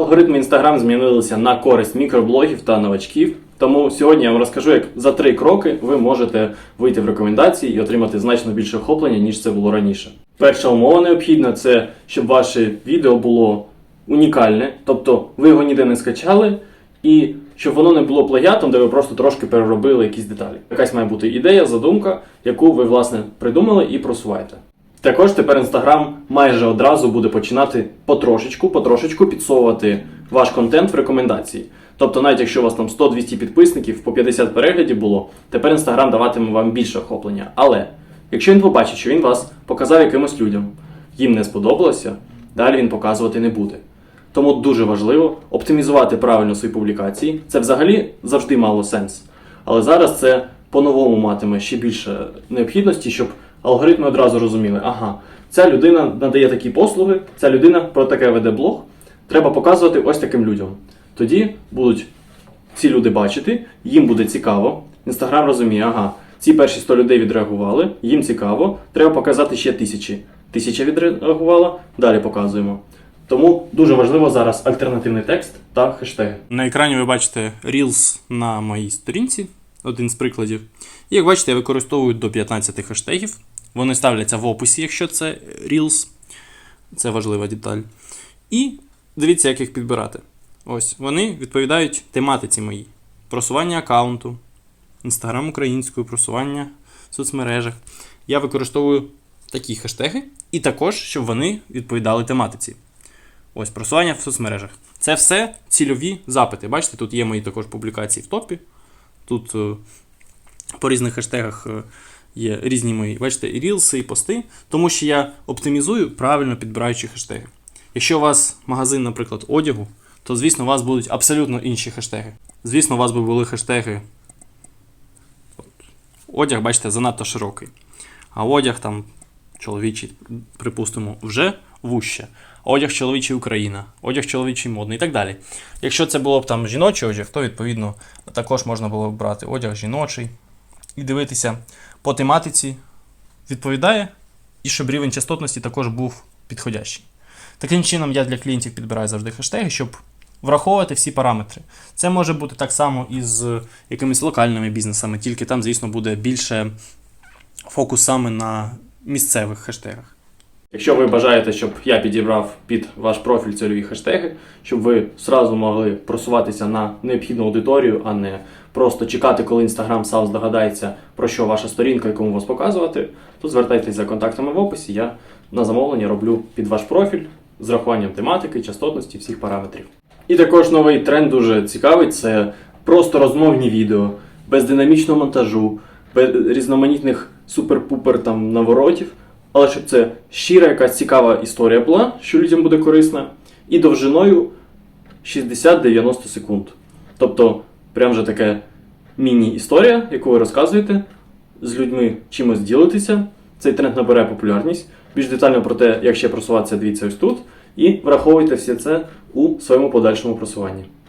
Алгоритми Instagram змінилися на користь мікроблогів та новачків. Тому сьогодні я вам розкажу, як за три кроки ви можете вийти в рекомендації і отримати значно більше охоплення, ніж це було раніше. Перша умова необхідна це щоб ваше відео було унікальне, тобто ви його ніде не скачали, і щоб воно не було плагіатом, де ви просто трошки переробили якісь деталі. Якась має бути ідея, задумка, яку ви власне придумали і просуваєте. Також тепер Instagram майже одразу буде починати потрошечку, потрошечку підсовувати ваш контент в рекомендації. Тобто, навіть якщо у вас там 100-200 підписників, по 50 переглядів було, тепер Instagram даватиме вам більше охоплення. Але якщо він побачить, що він вас показав якимось людям, їм не сподобалося, далі він показувати не буде. Тому дуже важливо оптимізувати правильно свої публікації. Це взагалі завжди мало сенс. Але зараз це по-новому матиме ще більше необхідності, щоб алгоритми одразу розуміли, ага, ця людина надає такі послуги, ця людина про таке веде блог. Треба показувати ось таким людям. Тоді будуть ці люди бачити, їм буде цікаво. Інстаграм розуміє, ага, ці перші 100 людей відреагували, їм цікаво, треба показати ще тисячі. Тисяча відреагувала, далі показуємо. Тому дуже важливо зараз альтернативний текст та хештеги. На екрані ви бачите Reels на моїй сторінці, один з прикладів. І як бачите, я використовую до 15 хештегів. Вони ставляться в описі, якщо це Reels. Це важлива деталь. І дивіться, як їх підбирати. Ось, вони відповідають тематиці моїй: просування аккаунту, інстаграм українською, просування в соцмережах. Я використовую такі хештеги, і також, щоб вони відповідали тематиці. Ось просування в соцмережах. Це все цільові запити. Бачите, тут є мої також публікації в топі. Тут е, по різних хештегах е, є різні мої, бачите, і рілси, і пости, тому що я оптимізую, правильно підбираючи хештеги. Якщо у вас магазин, наприклад, одягу, то, звісно, у вас будуть абсолютно інші хештеги. Звісно, у вас би були хештеги. Одяг, бачите, занадто широкий. А одяг там чоловічий, припустимо, вже вуще. Одяг чоловічий Україна, одяг чоловічий модний і так далі. Якщо це було б там жіночий одяг, то відповідно також можна було б брати одяг жіночий і дивитися по тематиці, відповідає, і щоб рівень частотності також був підходящий. Таким чином, я для клієнтів підбираю завжди хештеги, щоб враховувати всі параметри. Це може бути так само і з якимись локальними бізнесами, тільки там, звісно, буде більше фокус саме на місцевих хештегах. Якщо ви бажаєте, щоб я підібрав під ваш профіль цільові хештеги, щоб ви зразу могли просуватися на необхідну аудиторію, а не просто чекати, коли Instagram сам здогадається, про що ваша сторінка і кому вас показувати, то звертайтеся за контактами в описі. Я на замовлення роблю під ваш профіль з рахуванням тематики, частотності, всіх параметрів. І також новий тренд дуже цікавий це просто розмовні відео, без динамічного монтажу, без різноманітних супер-пупер там наворотів. Але щоб це щира якась цікава історія була, що людям буде корисна, і довжиною 60-90 секунд. Тобто, прям же таке міні-історія, яку ви розказуєте, з людьми чимось ділитеся. Цей тренд набере популярність. Більш детально про те, як ще просуватися, дивіться ось тут. І враховуйте все це у своєму подальшому просуванні.